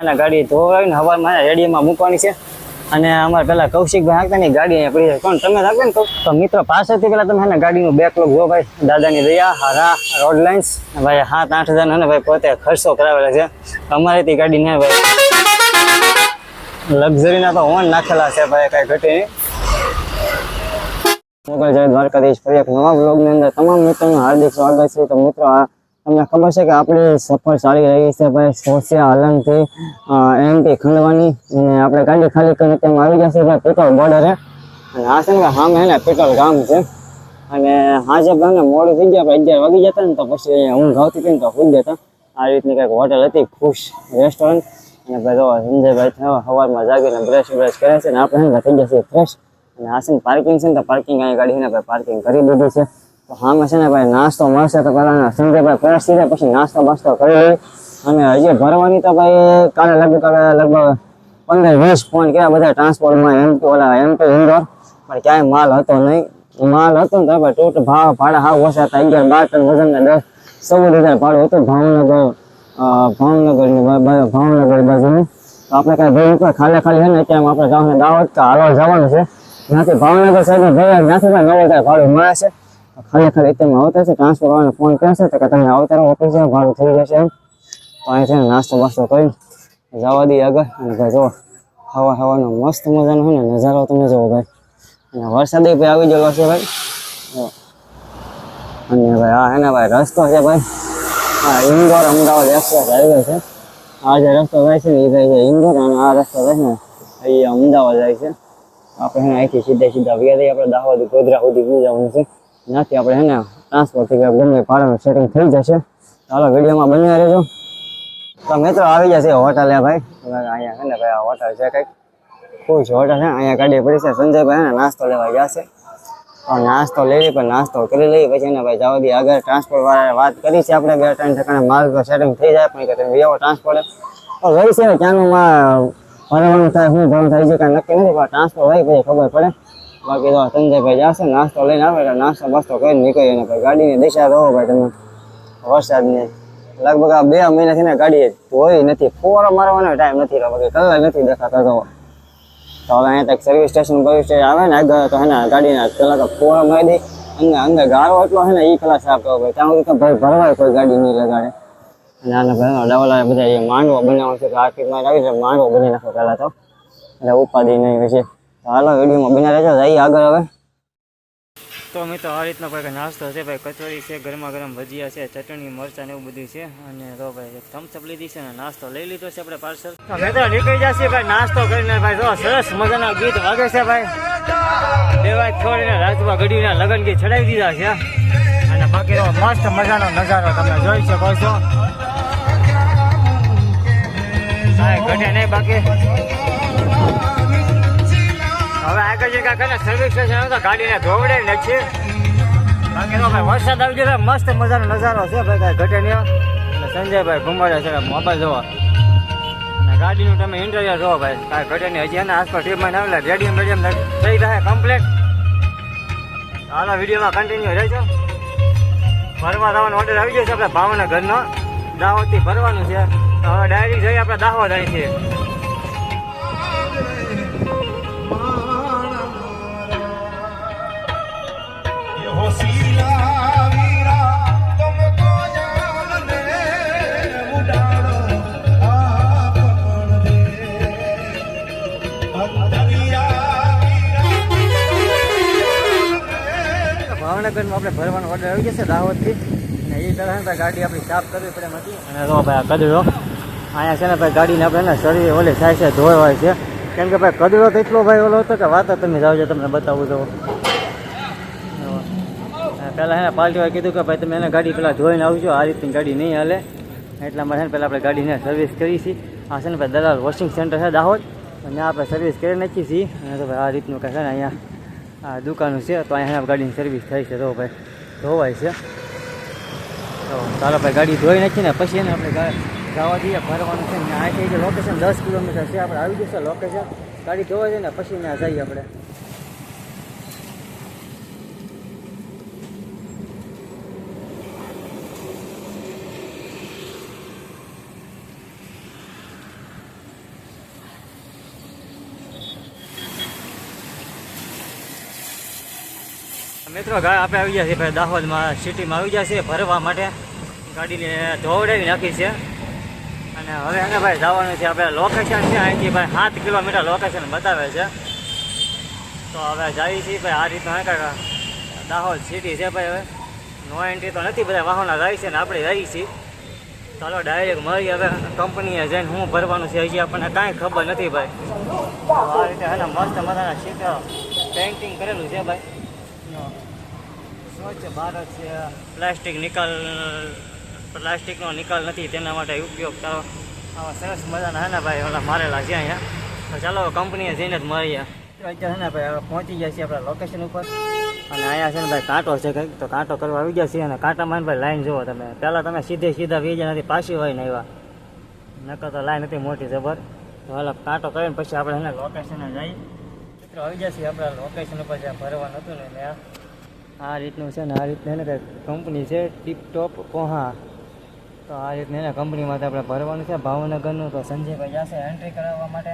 અને ગાડી ધોવાઈને હવામાં રેડીમાં મૂકવાની છે. અને અમારે પેલા કૌશિકભાઈ હાંકતા ની ગાડી અહીંયા પડી કોણ, તમે રાખો ને તો મિત્રો પાછળથી પેલા તમે હે ગાડીનું બેકલોગ જો ભાઈ. દાદાની દયા, હારા રોડ લાઇન્સ ભાઈ સાત, આઠ હજાર ને ભાઈ પોતે ખર્ચો કરાવેલા છે. અમારે તે ગાડી ને ભાઈ લક્ઝરીના તો હોન નાખેલા છે ભાઈ, કઈ ઘટી નહીં. દ્વારકાધીશ ફરી એક નવા બ્લોગની અંદર તમામ મિત્રોનું હાર્દિક સ્વાગત છે. તો મિત્રો, આ તમને ખબર છે કે આપણી સફર ચાલી રહી છે, ભાઈ સોસિયા હલનથી એમપી ખંડવાની, અને આપણે ગાડી ખાલી કરીને તેમાં આવી જશે, ભાઈ પેટ્રોલ બોર્ડરે. અને આ છે ને સામે હે ને પેટ્રોલ ગામ છે. અને હાજે ભાઈને મોડું થઈ ગયા, ભાઈ અગિયાર વાગી જતા ને તો પછી ઊંઘ આવતી હતી ને તો સુઈ જતા આ રીતની કંઈક હોટલ હતી, ખુશ રેસ્ટોરન્ટ અને ભાઈ જો સંજયભાઈ થયો સવારમાં જાગીને બ્રશ બ્રશ કરે છે ને આપણે થઈ જશે ફ્રેશ અને આસન પાર્કિંગ છે ને તો પાર્કિંગ અહીંયા ગાડી ને ભાઈ પાર્કિંગ કરી દીધી છે. તો સામે છે ને ભાઈ નાસ્તો મળશે તો પહેલાં સંજયભાઈ ફ્રેશ થઈ પછી નાસ્તો બાસ્તો કરી લઈ અને હજી ભરવાની તો ભાઈ કાલે લગભગ લગભગ પંદર વીસ ફોન કર્યા બધા ટ્રાન્સપોર્ટમાં એમ ટુ ઓલા, એમ ટુ ઇન્દોર. પણ ક્યાંય માલ હતો નહીં. માલ હતો ને ભાઈ ટોટ ભાવ, ભાડા હાવ ઓછા હતા. અગિયાર, બાર ટન વજનના દસ, ચૌદ હજાર ભાડું હતું ભાવનગર ભાવનગરની ભાવનગર બાજુનું. તો આપણે કાંઈ ભાઈ ઉપર ખાલી ખાલી છે ને, અત્યારે આપણે જવાનું દાવત હાલવા જવાનું છે. જ્યાંથી ભાવનગર સાઈડ ભાઈ જ્યાંથી ભાઈ નવ હજાર ભાડું મળે છે. ખાલી એટલે આવતા છે ટ્રાન્સફર વાળાને ફોન કરશે તો કે તમે આવતા ઓફિસ છે ભાડું થઈ જશે એમ. તો અહીં છે નાસ્તો બાસ્તો કરી, જવા દઈએ આગળ. અને ભાઈ જો હવા હવાનો મસ્ત મજાનો હોય ને નજારો તમે જુઓ ભાઈ. અને વરસાદ ભાઈ આવી ગયેલો છે ભાઈ. અને ભાઈ હે ભાઈ રસ્તો છે ભાઈ. હા ઇન્દોર અમદાવાદ એક્સપ્રેસ હાઈવે છે. આ જે રસ્તો જાય છે ને, એ જાય છે ઇન્દોર અને આ રસ્તો જાય ને એ અમદાવાદ જાય છે. આપણે અહીંથી સીધા સીધા વ્યા જઈએ આપણે દાહોદ ગોધરા સુધી પી જવાનું છે. ત્યાંથી આપણે એને ટ્રાન્સફરથી કે ગમે ભાડાનું સેટિંગ થઈ જશે. ચાલો, વિડીયોમાં બન્યા રહેજો. તો મિત્રો, આવી જશે હોટલે ભાઈ. અહીંયા છે ને ભાઈ હોટલ છે કંઈક. ખુશ હોટલ છે અહીંયા ગાડી પડી છે. સંજયભાઈ એને નાસ્તો લેવા ગયા છે. નાસ્તો લઈ લઈ પણ નાસ્તો કરી લઈએ. પછી એને ભાઈ જવા દઈએ. આગળ ટ્રાન્સપોર્ટ વાળા વાત કરી છે આપણે બે ત્રણ ઠેકાણે. માલ સેટિંગ થઈ જાય, પણ કે તમે એવો ટ્રાન્સપોર્ટ લઈ છે ક્યાંનું ભરવાનું થાય, શું ભરવાનું થાય છે કાંઈ નક્કી નથી, પણ ટ્રાન્સપોર્ટ હોય પછી ખબર પડે. બાકી તો સંજયભાઈ જશે, નાસ્તો લઈને આવે એટલે નાસ્તો બાસ્તો કરીને નીકળી અને ભાઈ ગાડીની દિશા રહો ભાઈ તમે. વરસાદની. લગભગ આ બે મહિનાથી ને ગાડી ધોઈ નથી. ફોરા મારવાનો ટાઈમ નથી રહ્યો. બાકી કલાક નથી દેખાતો તો તો હવે અહીંયા તક સર્વિસ સ્ટેશન બર્વિસ સ્ટેશન આવે ને આગળ તો હે ને ગાડીના તો ફોરો મારી દઈ અંદર અંદર ગાળો એટલો હે ને એ પેલા સાફ કરવો ભાઈ. ત્યાં સુધી ભાઈ ભરવાય કોઈ ગાડી નહીં લગાડે. અને આને ભાઈ ડબલ બધા એ માંડવો બનાવવાનો છે, તો આર્થિકમાં આવી છે માંડવો બની નાખો પહેલાં તો. એટલે ઉપાધિ નહીં પછી હાલો, વિડીયોમાં બિના રહેજો. જઈએ આગળ હવે. તો મિત્રો, આ રીતનો કોઈ નાસ્તો છે? ભાઈ કચોરી છે, ગરમા ગરમ ભજીયા છે, ચટણી, મરચાં ને એવું બધું છે. અને તો ભાઈ થમ્સઅપ લીધી છે ને નાસ્તો લઈ લીધો છે આપણે પાર્સલ મિત્રો, નીકળી જશે ભાઈ નાસ્તો કરીને. ભાઈ જો, સરસ મજાના ગીત વાગે છે ભાઈ. દેવાય છોડીને રાજવા ઘડીના લગન ગીત ચડાવી દીધા છે. અને બાકી મસ્ત મજાનો નજારો તમે જોઈ શકો છો. ઘટે નહીં બાકી. હવે આગળ જે કાંઈ ને સર્વિસ સ્ટેશન તો ગાડીને ધોવડે નથી બાકી ભાઈ વરસાદ આવી ગયો મસ્ત મજાનો નજારો છે ભાઈ, કાંઈ ઘટે નહીં સંજયભાઈ ઘુમાડે છે, મોબાઈલ જોવા. ગાડીનું તમે ઇન્ટરવ્યુ જોવો ભાઈ, કાંઈ ઘટે નહીં. હજી એના આસપાસ ના એટલે રેડિયમ રેડિયમ થઈ જાય કમ્પ્લેટ હાલો, વિડીયોમાં કન્ટિન્યુ રહેજો ફરવા જવાનો ઓર્ડર આવી ગયો છે, આપણે ભાવના ઘરનો દાહોદથી ભરવાનું છે. હવે ડાયરેક્ટ જઈએ, આપણે દાહોદ અહીંથી. ભાવનગરમાં આપણે ભરવાનો ઓર્ડર આવી જશે દાહોદથી. ને એ ભાઈ ગાડી આપણી સાફ કરવી પડે એમાંથી અને જો ભાઈ આ કદડો અહીંયા છે ને ભાઈ ગાડીને આપણે ને શરીર ઓલે થાય છે, ધોવાય છે. કેમ કે ભાઈ કદડો તો એટલો ભાઈ ઓલો હતો કે વાત તમે જાઓ તમને બતાવું તો. પહેલાં એને પાર્ટીવાએ કીધું કે ભાઈ તમે એને ગાડી પહેલાં ધોઈને આવજો, આ રીતની ગાડી નહીં હાલે. એટલા માટે પહેલાં આપણે ગાડીને સર્વિસ કરી છે આ છે ને ભાઈ દલાલ વોશિંગ સેન્ટર છે દાહોદ. અને આપણે સર્વિસ કરી નાખીએ છીએ. અને તો ભાઈ આ રીતનું કહે છે ને અહીંયા આ દુકાનો છે, તો અહીંયા ગાડીની સર્વિસ થાય છે. તો ભાઈ, ધોવાય છે. તો ચાલો ભાઈ, ગાડી ધોઈ નાખી ને પછી એને આપણે જવા દઈએ. ફરવાનું છે ને, આ જે લોકેશન દસ કિલોમીટર છે, આપણે આવી જશે લોકેશન ગાડી ધોવાય છે ને પછી ત્યાં જઈએ આપણે. મિત્રો, ગાય આપણે આવી ગયા છીએ ભાઈ દાહોદમાં. સિટીમાં આવી ગયા છીએ ભરવા માટે. ગાડીને ધોવડાવી નાખી છે. અને હવે એને ભાઈ જવાનું છે આપણે લોકેશન છે. અહીંથી ભાઈ સાત કિલોમીટર લોકેશન બતાવે છે. તો હવે જઈએ છીએ ભાઈ આ રીતનું કાંઈક દાહોદ સિટી છે ભાઈ હવે. નો એન્ટ્રી તો નથી, બધા વાહનો જાય છે ને આપણે જઈએ છીએ ચાલો ડાયરેક્ટ મળી હવે કંપનીએ જઈને શું ભરવાનું છે હજી આપણને કાંઈ ખબર નથી ભાઈ. તો આ રીતે હે મસ્ત મજાના સીટ પેઇન્ટિંગ કરેલું છે ભાઈ. સ્વચ્છ ભારત છે. પ્લાસ્ટિક નિકાલ પ્લાસ્ટિકનો નિકાલ નથી તેના માટે ઉપયોગ કરો. આવા સરસ મજાના હે ને ભાઈ ઓલા મારેલા છે અહીંયા. તો ચાલો કંપનીએ જઈને જ મળીએ અત્યારે ને ભાઈ હવે પહોંચી ગયા છીએ આપણા લોકેશન ઉપર. અને અહીંયા છે ને ભાઈ કાંટો છે કંઈક. તો કાંટો કરવા આવી ગયા છીએ અને કાંટામાં ભાઈ લાઈન જુઓ તમે. પહેલાં તમે સીધે સીધા વેજા નથી પાછી હોય ને એવા નકર તો લાઈન હતી મોટી જબર. તો હાલ કાંટો કરીને પછી આપણે એને લોકેશને જઈએ. મિત્રો આવી જશે આપણા લોકેશન ઉપર જ્યાં ભરવાનું હતું ને ત્યાં. આ રીતનું છે ને, આ રીતનું એને કંઈક કંપની છે ટીપટોપ પોહા તો આ રીતને એને કંપનીમાં આપણે ભરવાનું છે, ભાવનગરનું. તો સંજયભાઈ જશે એન્ટ્રી કરાવવા માટે.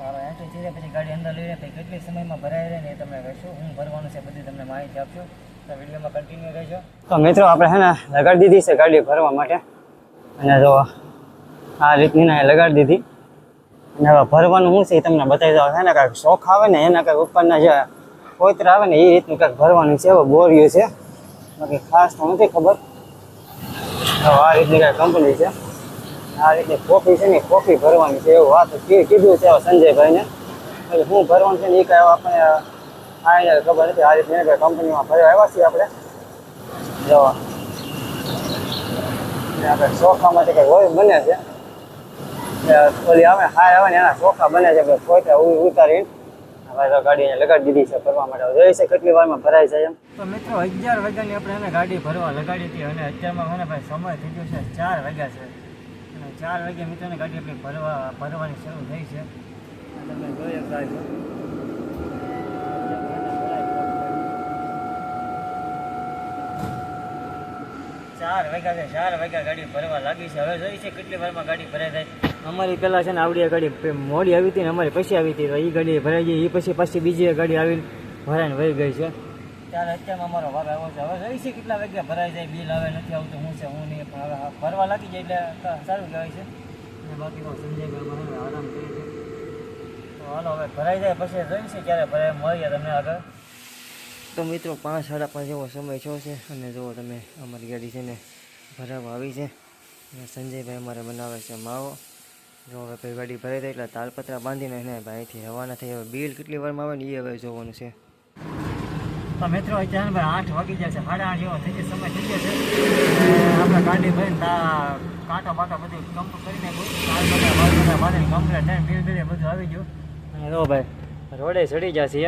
હવે એન્ટ્રી થઈ પછી ગાડી અંદર લઈ લે, પછી કેટલી સમયમાં ભરાઈ રહે ને એ તમને કહીશું. હું ભરવાનું છે, બધી તમને માહિતી આપશું. તો વિડીયોમાં કન્ટિન્યુ રહેજો. તો મિત્રો, આપણે હે ને, લગાડી દીધી છે ગાડી ભરવા માટે. અને જો આ રીતની ને લગાડી દીધી. અને ભરવાનું શું છે એ તમને બતાવી દઉં. છે ને, કાંઈક શોખ આવે ને, એના કાંઈક ઉપરના જે કોતરા આવે ને એ રીતનું કાંઈક ભરવાનું છે હવે બોરિયું છે. બાકી ખાસ તો નથી ખબર. આ રીતની કાંઈ કંપની છે. આ રીતની કોફી છે ને કોફી ભરવાની છે, એવું વાત કીધું છે સંજયભાઈને. શું ભરવાનું છે ને એ કાંઈ આપણે એને ખબર નથી. આ કાંઈ કંપનીમાં ભરવા આવ્યા છીએ આપણે. જો. આપણે આપણે ચોખામાંથી કંઈક હોય બને છે. ઓલી આવે, હાય આવે ને એના ચોખા બને છે કોઈ પોતે ઉતારી હવે તો ગાડીને લગાડી દીધી છે ફરવા માટે. જોઈએ છે કેટલી વારમાં ભરાય છે એમ? તો મિત્રો, અગિયાર વાગ્યાની આપણે એને ગાડી ભરવા લગાડી હતી અને અત્યારમાં મને ભાઈ સમય થઈ છે ચાર વાગ્યા છે. અને ચાર વાગ્યા મિત્રોને ગાડી આપણી ભરવા, ભરવાની શરૂ થઈ છે. તમે જોઈ શકો ચાર વાગ્યા છે, ચાર વાગ્યા ગાડી ભરવા લાગી છે. હવે જોઈ છે કેટલી વારમાં ગાડી ભરાઈ જાય. અમારી પહેલાં છે ને આવડી આ ગાડી મોડી આવી હતી ને અમારી પછી આવી હતી. તો એ ગાડી ભરાઈ ગઈ. એ પછી પાછી બીજી ગાડી આવીને ભરાઈને વહી ગઈ છે. ત્યારે અત્યારમાં અમારો ભાગ આવ્યો છે. હવે રહી છે કેટલા વાગ્યા? ભરાઈ જાય બિલ આવે નથી આવતું હું છે હું નહીં. પણ હવે ભરવા લાગી જાય એટલે સારું કહેવાય છે. અને બાકી મને આરામ કરી છે. તો હાલો હવે ભરાઈ જાય પછી રહી છે ક્યારે ભરાય મળીએ તમને આગળ. તો મિત્રો પાંચ સાડા પાંચ એવો સમય થયો છે અને જુઓ તમે અમારી ગાડી છે ને ભરાવા આવી છે. અને સંજયભાઈ અમારે બનાવે છે માવો. જો હવે ભાઈ ગાડી ભરાઈ જાય એટલે તાલપત્રા બાંધીને એને ભાઈથી રવાના થઈ હવે બિલ કેટલી વારમાં આવે ને એ હવે જોવાનું છે. મિત્રો અત્યારે ભાઈ આઠ વાગી જાય છે, સાડા આઠ એવો થઈ જાય સમય થઈ ગયો આપણે ગાડી ભાઈ કાંટા બાટો બધું કમ્પ્લીટ કરીને નાખ્યું બાંધીને કમ્પ્લીટ થઈને બિલ બિલ બધું આવી ગયું. અને જો ભાઈ, રોડે ચડી જશે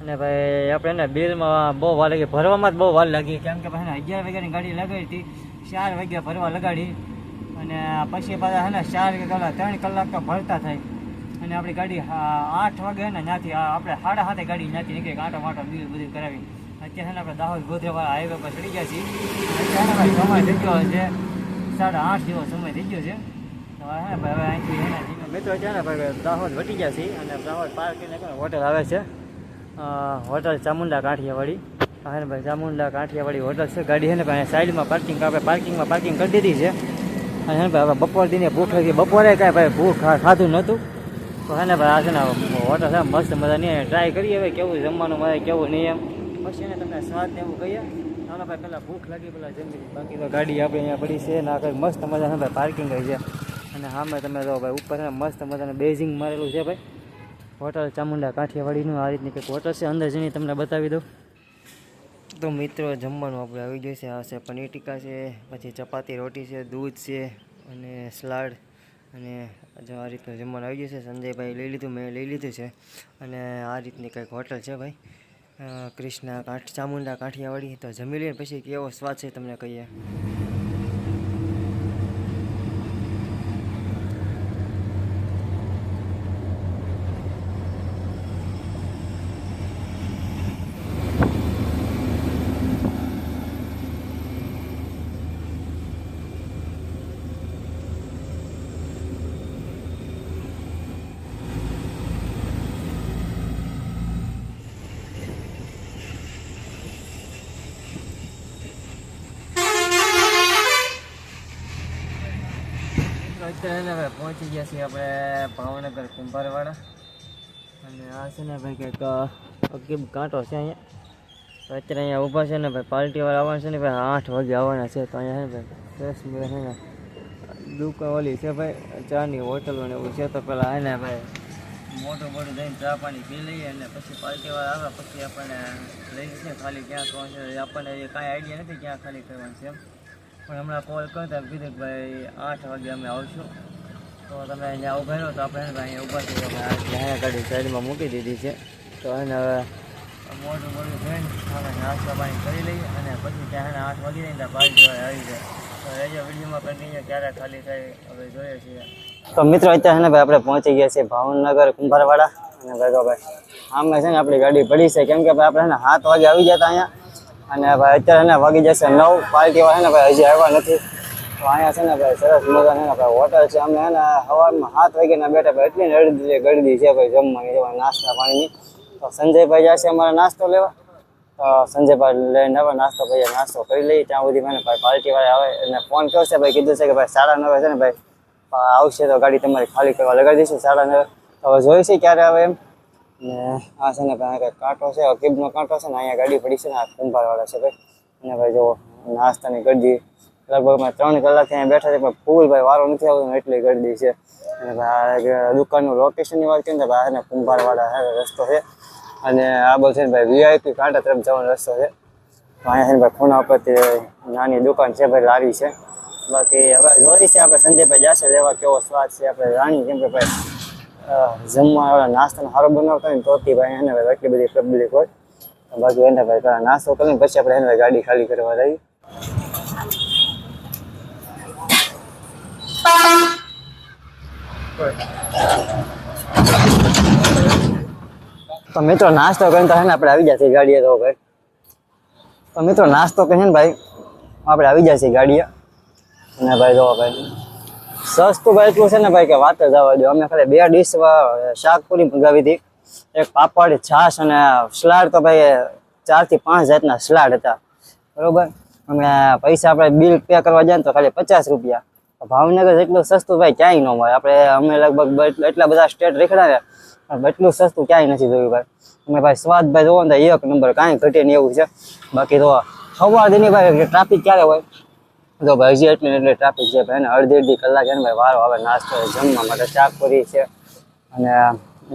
અને ભાઈ આપણે એને બિલમાં બહુ વાર લાગી, ભરવામાં જ બહુ વાર લાગી. કેમ કે ભાઈ અગિયાર વાગ્યાની ગાડી લગાવી હતી, ચાર વાગ્યા ભરવા લગાડી. અને પછી પાછા હે ને ચાર કલાક, ત્રણ કલાક તો ભરતા થાય. અને આપણી ગાડી આઠ વાગે ને ત્યાંથી આપણે સાડા સાતે ગાડી ત્યાંથી નીકળી આંટો માટો બીજું બધું કરાવી. અત્યારે ને આપણે દાહોદ ગોધરાવાળા હાઈવે પર ચડી ગયા છીએ. અત્યારે સમય થઈ ગયો છે. સાડા આઠ જેવો સમય થઈ ગયો છે. હવે અહીંથી મિત્રો છે ને ભાઈ, દાહોદ વટી ગયા છીએ અને દાહોદ પાર્ક કરીને હોટલ આવે છે. હોટલ ચામુંડા કાંઠિયાવાડી હા ભાઈ, ચામુંડા કાંઠિયાવાડી હોટલ છે. ગાડી છે ને ભાઈ સાઈડમાં પાર્કિંગ આપણે પાર્કિંગમાં પાર્કિંગ કરી દીધી છે. અને છે ભાઈ, હવે બપોર દીને ભૂખ લાગી બપોરે કાંઈ ભાઈ ભૂખ ખાધું નહોતું. તો હે ને ભાઈ આ હોટલ છે, મસ્ત મજાની. ટ્રાય કરીએ હવે, કેવું જમવાનું મળે કેવું નહીં એમ. પછી એને તમને સ્વાદ એવું કહીએ. ચાલો ભાઈ પહેલાં ભૂખ લાગી, પેલા જમી બાકી તો ગાડી આપણે અહીંયા પડી છે, ને આગળ મસ્ત મજા છે ભાઈ પાર્કિંગ છે. અને સામે તમે જો ભાઈ, ઉપર છે ને મસ્ત મજાનું બેઝિંગ મારેલું છે ભાઈ. હોટલ ચામુંડા કાઠિયાવાડીનું આ રીતની કંઈક હોટલ છે, અંદર જઈને તમને બતાવી દઉં. તો મિત્રો જમવાનું આપણે આવી ગયું છે. આ છે પનીર ટીકા છે, પછી ચપાતી, રોટી છે, દૂધ છે અને સલાડ અને જો આ રીતનું જમવાનું આવી ગયું છે. સંજયભાઈ લઈ લીધું, મેં લઈ લીધું છે અને આ રીતની કંઈક હોટલ છે ભાઈ. કૃષ્ણા કાઠ ચામુંડા કાઠિયાવાડી, તો જમી લઈએ પછી કેવો સ્વાદ છે તમને કહીએ? અત્યારે ને ભાઈ પહોંચી ગયા છીએ આપણે ભાવનગર કુંભારવાડા. અને આ છે ને ભાઈ કંઈક અગીબ કાંટો છે અહીંયા? તો અત્યારે અહીંયા ઊભા છે ને ભાઈ પાર્ટીવાળા આવવાના છે ને ભાઈ, આઠ વાગે આવવાના છે તો અહીંયા છે ભાઈ, ફ્રેશ મજા છે ને. દુકાન છે ભાઈ, ચાની હોટલો ને એવું છે તો પેલા એને ભાઈ મોટું મોટું જઈને ચા પાણી પી લઈએ અને પછી પાર્ટીવાળા આવે, પછી આપણને લઈ છે ખાલી ક્યાં કોણ છે આપણને કાંઈ આઈડિયા નથી ક્યાં ખાલી કરવાનું છે એમ. પણ હમણાં કોલ કરતા કીધું કે ભાઈ આઠ વાગે અમે આવશું. તો તમે અહીંયા ઊભા રહ્યો તો આપણે અહીંયા ઊભા થઈએ. અમે અહીંયા ગાડી સાઈડમાં મૂકી દીધી છે. તો એને હવે મોટું મોટું જોઈને અમે નાસ્તા પાણી કરી લઈએ અને પછી ત્યાં આઠ વાગી જાય ત્યાં ત્યાં પાર્ટીવાળા આવી જાય. તો રેજો વિડીયોમાં કન્ટિન્યુ ક્યારે ખાલી થાય હવે જોઈએ છીએ. તો મિત્રો અત્યારે ને ભાઈ આપણે પહોંચી ગયા છીએ ભાવનગર કુંભારવાડા. અને ભાઈ આમ છે ને આપણી ગાડી પડી છે. કેમ કે ભાઈ આપણે સાત વાગે આવી જતા અહીંયા. અને ભાઈ અત્યારે ને વાગી જશે નવ પાર્ટીવાળા છે ને ભાઈ હજી આવ્યા નથી. તો અહીંયા છે ને ભાઈ સરસ મજાની ને ભાઈ હોટલ છે. અમે એને સવારમાં સાત વાગ્યાના બેઠા ભાઈ એટલી ને અડધી ગળદી છે ભાઈ જમવાની જવા નાસ્તા પાણીની. તો સંજયભાઈ જશે અમારે નાસ્તો લેવા. તો સંજયભાઈ લઈને આવે, નાસ્તો ભાઈ નાસ્તો કરી લઈએ. ત્યાં સુધી મને ભાઈ પાર્ટીવાળા આવે. અને ફોન કર્યો છે ભાઈ કીધું છે કે ભાઈ સાડા નવે છે ને ભાઈ આવશે તો ગાડી તમારી ખાલી કરવા લગાડી દઈશું સાડા નવે. તો જોઈશે ક્યારે આવે એમ. ને આ છે ને કંઈક કાંટો છે અકીબનો કાંટો છે ને, અહીંયા ગાડી પડી છે ને, આ કુંભારવાળા છે ભાઈ. અને ભાઈ જો નાસ્તાની ગરદી. લગભગ મેં ત્રણ કલાકથી અહીંયા બેઠા છે, પણ ફૂલ ભાઈ વારો નથી આવતો એટલી ગરદી છે. અને ભાઈ દુકાનનું લોકેશનની વાત કરીએ ને, તો ભાઈ આ ને કુંભારવાળા રસ્તો છે. અને આ બધું છે ને ભાઈ વીઆઈપી કાંટા તરફ જવાનો રસ્તો છે. અહીંયા છે ને ભાઈ ખૂણા ઉપરથી નાની દુકાન છે ભાઈ, લારી છે. બાકી હવે જોઈ છે આપણે સંજયભાઈ જશે, લેવા કેવો સ્વાદ છે, આપણે રાણી કેમ કે ભાઈ. જમવા વાળા નાસ્તાનો સારો બનાવતા હોય ને તોથી ભાઈ એને ભાઈ એટલી બધી પબ્લિક હોય. તો બાકી એને ભાઈ પહેલા નાસ્તો કરીને પછી આપણે એને ભાઈ ગાડી ખાલી કરવા જઈએ તો મિત્રો નાસ્તો કરીને તો છે ને આપણે આવી જશે ગાડીએ તો ભાઈ. તો મિત્રો નાસ્તો કરીને ને ભાઈ આપણે આવી જશે ગાડીએ. અને ભાઈ જો ભાઈ સસ્તું ભાઈ એટલું છે ને ભાઈ કે વાત જ આવવા દો. અમે ખાલી બે ડીશ શાકપુરી મંગાવી હતી. એક પાપડ, છાશ અને સલાડ તો ભાઈ ચારથી પાંચ જાતના સલાડ હતા. બરોબર? અમે પૈસા આપણે બિલ પે કરવા જાય ને તો ખાલી પચાસ રૂપિયા. ભાવનગર જેટલું સસ્તું ભાઈ ક્યાંય ન મળે આપણે, અમે લગભગ એટલા બધા સ્ટેટ રેખડા ને, પણ એટલું સસ્તું ક્યાંય નથી જોયું ભાઈ. અમે ભાઈ સ્વાદ ભાઈ જોવો ને એક નંબર કાંઈ ઘટે નહીં એવું છે. બાકી તો સવાર દીની ભાઈ ટ્રાફિક ક્યારે હોય? તો ભાઈ હજી એટલી એટલે ટ્રાફિક છે ભાઈ અડધી અડધી કલાક એને ભાઈ વારો આવે, નાસ્તો જમવા માટે ચાકપુરી છે. અને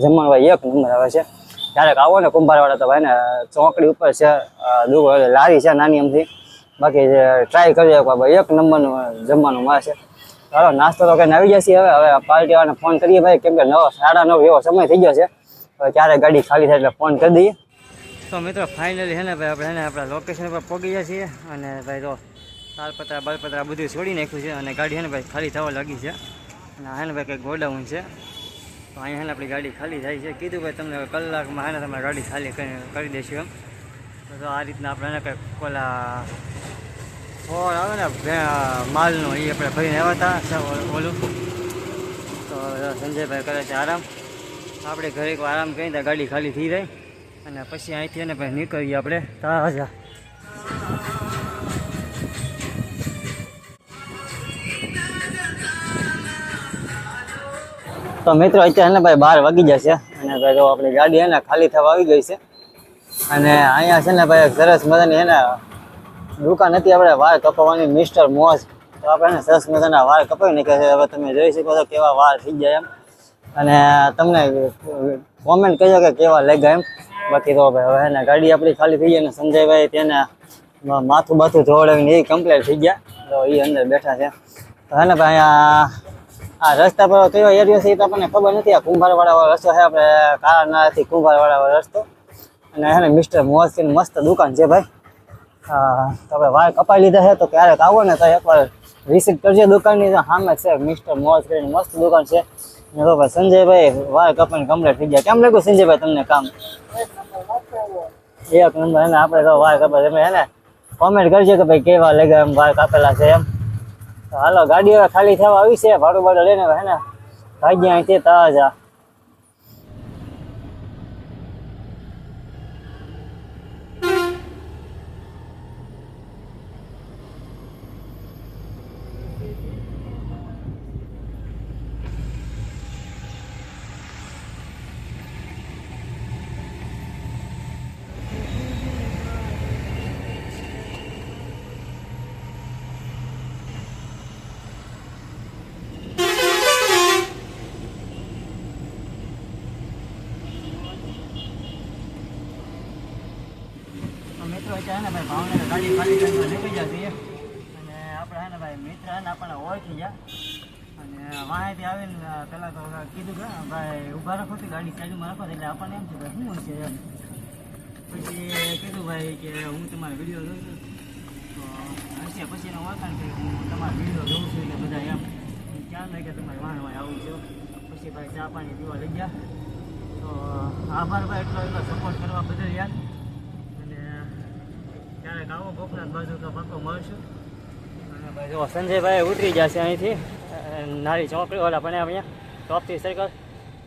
જમવાનું ભાઈ એક નંબર આવે છે. ક્યારેક આવો ને કુંભારવાળા તો ભાઈ ને ચોકડી ઉપર છે લારી છે નાની એમથી. બાકી ટ્રાય કરીએ ભાઈ, એક નંબરનું જમવાનું મળે છે. ચાલો, નાસ્તો તો કઈ આવી જશે હવે હવે પાર્ટીવાળાને ફોન કરીએ ભાઈ, કેમ કે નવ, સાડા નવ એવો સમય થઈ ગયો છે. ક્યારે ગાડી ખાલી થાય એટલે ફોન કરી દઈએ. તો મિત્રો ફાઇનલી છે ને ભાઈ, આપણા લોકેશન પર પહોંચી જઈએ છીએ. અને ભાઈ તો તાલપત્રા, બાલપત્રા બધું છોડી નાખ્યું છે અને ગાડી હેને ભાઈ ખાલી થવા લાગી છે. અને હેને ભાઈ કંઈક ગોડાઉન છે. તો અહીંયા હેને આપણી ગાડી ખાલી થાય છે. કીધું ભાઈ તમને કલાકમાં હેને તમે ગાડી ખાલી કરી દઈશું એમ. તો આ રીતના આપણે એને કંઈક ઓલા ફોર આવે ને માલનો એ આપણે ભરીને આવ્યા હતા ઓલું તો સંજયભાઈ કરે છે આરામ. આપણે ઘરે એક આરામ કરીને ત્યાં ગાડી ખાલી થઈ જાય. અને પછી અહીંથી એને ભાઈ નીકળીએ આપણે. તાજા તો મિત્રો, અત્યારે ભાઈ બાર વાગી જશે. અને ભાઈ તો આપણી ગાડી એને ખાલી થવા આવી ગઈ છે. અને અહીંયા છે ને ભાઈ સરસ મજાની એને દુકાન હતી આપણે વાળ કપાવવાની, મિસ્ટર મોજ. તો આપણે એને સરસ મજાના વાળ કપાવી નાખ્યા છે. હવે તમે જોઈ શકો છો કેવા વાળ થઈ જાય એમ. અને તમને કોમેન્ટ કહેજો કે કેવા લાગ્યા એમ. બાકી તો ભાઈ હવે એને ગાડી આપણી ખાલી થઈ ગઈ અને સંજયભાઈ તેને માથું બાથું ધોવડાવીને એ કમ્પ્લેટ થઈ ગયા. તો એ અંદર બેઠા છે. તો હે ને ભાઈ આ રસ્તા પર કયો એરિયો છે એ તો આપણને ખબર નથી. આ કુંભારવાળા વાળો રસ્તો છે આપણે કાળાનાથી કુંભારવાળા વાળો રસ્તો. અને હે ને મિસ્ટર મોહસિન મસ્ત દુકાન છે ભાઈ. તો આપણે વાળ કપાઈ લીધા છે, તો ક્યારેક આવો ને તો એકવાર વિઝિટ કરજો દુકાનની. તો સામે છે મિસ્ટર મોહસ કરીને મસ્ત દુકાન છે. ને તો ભાઈ સંજયભાઈ, વાળ કપાઈને કમ્પ્લીટ થઈ ગયા. કેમ લાગ્યું સંજયભાઈ તમને કામ? એક નંબર એને આપણે તો વાળ કપાય તમે હે ને કોમેન્ટ કરજો કે ભાઈ કેવા લાગ્યા એમ વાળ કાપેલા છે એમ. હાલો ગાડી ખાલી થવા આવી છે. ભાડું ભાડું લઈને હે ને ભાગ્યા અહીંથી તાજા અત્યારે હે ને ભાઈ ભાવનગર ગાડી ખાલી કરીને નીકળી છીએ અને આપણે હે ને ભાઈ મિત્ર હે ને આપણને ઓળખી ગયા. અને વાંહેથી આવીને પહેલાં તો કીધું કે ભાઈ, ઊભા રાખો તો ગાડી ચાલુમાં રાખો. એટલે આપણને એમ છે કે શું હશે એમ. પછી કીધું ભાઈ કે હું તમારો વીડિયો જોઉં છું. તો હશે, પછી એને ઓળખાણ કે હું તમારો વીડિયો જોઉં છું એટલે બધા એમ. ક્યાં લાગે તમારે વાહ આવું છે. પછી ભાઈ ચા પાણી પીવા લઈ ગયા. તો આભાર ભાઈ, એટલો એટલો સપોર્ટ કરવા બદલ યાર. ક્યારેક આવો ગોપનાથ બાજુ તો પાકો મળશું. અને ભાઈ જો સંજયભાઈ ઉતરી જશે અહીંથી. નારી ચોકડી ઓલા પણ અહીંયા. ટોપથી સર્કલ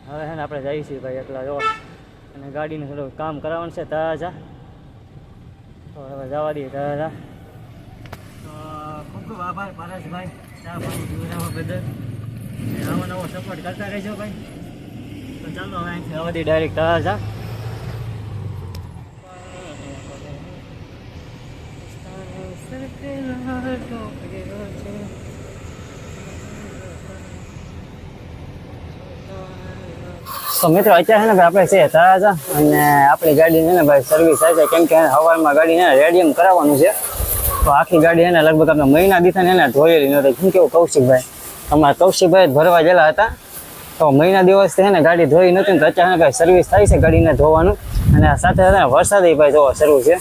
હવે છે ને આપણે જઈએ છીએ ભાઈ એકલા જો અને ગાડીનું થોડું કામ કરાવવાનું છે તાજા. તો હવે જવા દઈએ તાજા. તો ખૂબ ખૂબ આભાર પારસભાઈ ચા પાણી પીવડાવવા બદલ નવો નવો સપોર્ટ કરતા રહેજો ભાઈ. તો ચાલો હવે અહીંથી જવા દઈએ ડાયરેક્ટ તાજા. તો મિત્રો, અત્યારે છે ને આપણે છે તળાજા અને આપણી ગાડી છે ને ભાઈ સર્વિસ થાય છે. કેમ કે હવારમાં ગાડી છે ને રેડિયમ કરાવવાનું છે. તો આખી ગાડી એને લગભગ આપણે મહિના દીધા ને એને ધોયેલી નથી. શું કેવું કૌશિકભાઈ અમારા કૌશિકભાઈ ભરવા ગયેલા હતા. તો મહિના દિવસથી છે ને ગાડી ધોઈ નથી ને અત્યારે ભાઈ સર્વિસ થાય છે ગાડીને ધોવાનું. અને સાથે સાથે વરસાદ ભાઈ જોવા શરૂ છે.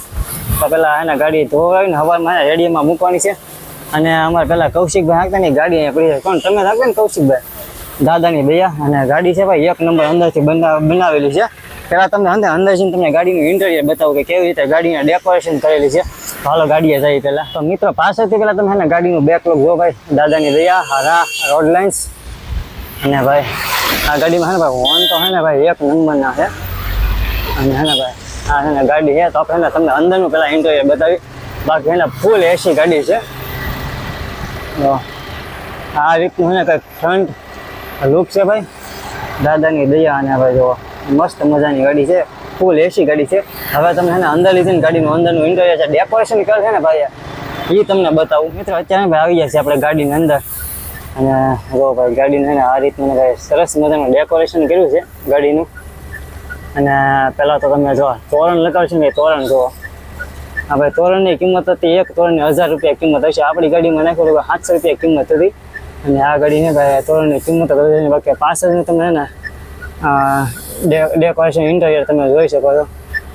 તો પેલા એને ગાડી ધોવાવીને હવામાં એને મૂકવાની છે. અને અમારે પેલા કૌશિકભાઈ હાંકતા ની ગાડી અહીંયા પડી કોણ? તમે હાંકો ને કૌશિકભાઈ? દાદાની બૈયા અને ગાડી છે ભાઈ, એક નંબર અંદરથી બના, બનાવેલી છે. પેલા તમને અંદર અંદર જઈને તમને ગાડીનું ઇન્ટેરિયર બતાવું કે કેવી રીતે ગાડીને ડેકોરેશન કરેલી છે. હાલો, ગાડીએ જાય પહેલા તો મિત્રો પાસેથી પેલા તમે હે ને ગાડીનું બેકલોગ જો ભાઈ. દાદાની દયા હારા રોડ લાઇન્સ અને ભાઈ, આ ગાડીમાં હે ને ભાઈ હોન તો હે ને ભાઈ, એક નંબરના છે. અને હે ને ભાઈ આ છે ગાડી છે તો આપણે હે તમને અંદરનું પેલા ઇન્ટરવ્યુ બતાવી. બાકી એના ફૂલ એસી ગાડી છે. આ રીતનું છે ને કંઈક ફ્રન્ટ લુક છે ભાઈ. દાદાની દયા અને ભાઈ જો મસ્ત મજાની ગાડી છે. ફૂલ એસી ગાડી છે. હવે તમે એને અંદર લીધી ગાડીનું અંદરનું ઇન્ટરવ્યુ છે. ડેકોરેશન કરે છે ને ભાઈ એ તમને બતાવું. મિત્રો, અત્યારે ભાઈ આવી જાય છે આપણે ગાડીની અંદર. અને જો ભાઈ, ગાડીને આ રીતનું સરસ મજાનું ડેકોરેશન કર્યું છે ગાડીનું. અને પહેલાં તો તમે જો તોરણ લગાવશો ને તોરણ જુઓ. હા ભાઈ તોરણની કિંમત હતી એક, તોરણની હજાર રૂપિયા કિંમત હશે. આપણી ગાડીમાં નાખ્યું તો સાતસો રૂપિયા કિંમત હતી. અને આ ગાડીને ભાઈ તોરણની કિંમત બાકી પાછળનું તમે ને ડેકોરેશન ઇન્ટરિયર તમે જોઈ શકો છો.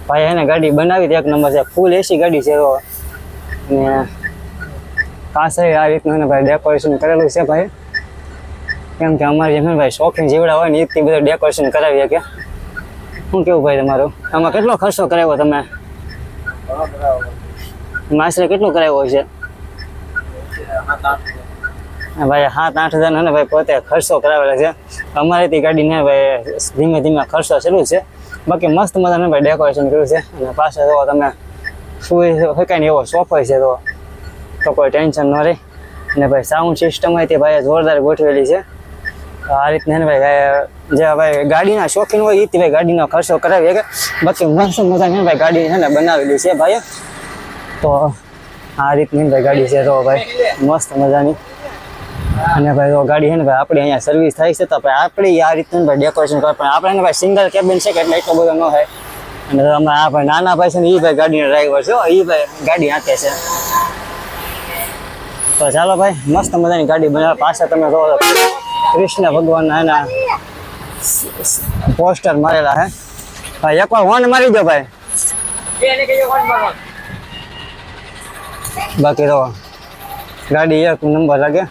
ભાઈ એને ગાડી બનાવી એક નંબર છે. ફૂલ એસી ગાડી છે તો અને પાછળ આ રીતનું એને ભાઈ ડેકોરેશન કરેલું છે ભાઈ. કેમ કે અમારી જેમ ભાઈ શોખીન જીવડા હોય ને એ બધું ડેકોરેશન કરાવીએ કે શું કેવું ભાઈ તમારું? આમાં કેટલો ખર્ચો કરાવ્યો તમે? માસરે કેટલું કરાવ્યો છે? ભાઈ, સાત, આઠ હજાર ને ભાઈ પોતે ખર્ચો કરાવેલો છે. અમારે તે ગાડીને ભાઈ, ધીમે ધીમે ખર્ચો ચાલુ છે. બાકી મસ્ત મજાનું ભાઈ ડેકોરેશન કર્યું છે. અને પાછળ જો તમે સુઈ શકાય ને એવો સોફો છે તો. તો કોઈ ટેન્શન ન રહે. અને ભાઈ સાઉન્ડ સિસ્ટમ હોય તે ભાઈ જોરદાર ગોઠવેલી છે. આ રીતના ભાઈ જે ભાઈ ગાડીના શોખીન હોય એ ભાઈ ગાડીનો ખર્ચો કરાવી કે બાકી મસ્ત મજાની ભાઈ ગાડી છે ને બનાવેલી છે ભાઈ. તો આ રીતની ભાઈ ગાડી છે તો ભાઈ મસ્ત મજાની. અને ભાઈ તો ગાડી છે ને ભાઈ આપણી અહીંયા સર્વિસ થાય છે તો ભાઈ આપણે આ રીતનું ભાઈ ડેકોરેશન કરે. પણ આપણે ભાઈ સિંગલ કેબિન છે કે એટલે એટલો બધો ન થાય અને અમે આ ભાઈ નાના ભાઈ છે ને એ ભાઈ ગાડીનો ડ્રાઈવર છે એ ભાઈ ગાડી હાંકે છે. તો ચાલો ભાઈ, મસ્ત મજાની ગાડી બનાવે. પાછા તમે કહો કૃષ્ણ ભગવાનના એના પોસ્ટર મારેલા હે. ભાઈ એકવાર હોર્ન મારી દો ભાઈ. બાકી તો ગાડી એક નંબર લાગે.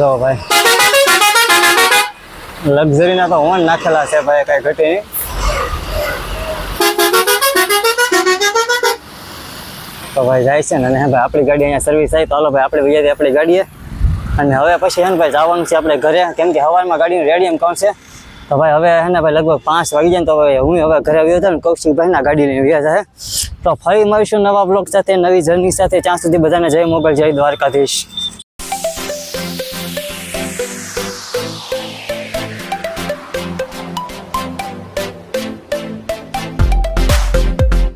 જો ભાઈ. લક્ઝરીના તો હોર્ન નાખેલા છે ભાઈ, કઈ ઘટે નહીં. તો ભાઈ જાય છે ને, અને ભાઈ આપણી ગાડી અહીંયા સર્વિસ થાય તો હાલો ભાઈ આપણે વૈયા આપણી ગાડીએ. અને હવે પછી હે ને ભાઈ જવાનું છે આપણે ઘરે, કેમ કે હવારમાં ગાડીનું રેડિયમ કોણ છે? તો ભાઈ હવે હે ને ભાઈ લગભગ પાંચ વાગી જાય ને તો હવે હું હવે ઘરે આવ્યો હતો ને, કૌશિકભાઈના ગાડીને વ્યા જાય તો ફરી મળીશું નવા બ્લોગ સાથે, નવી જર્ની સાથે. ત્યાં સુધી બધાને જય મોગલ જય દ્વારકાધીશ.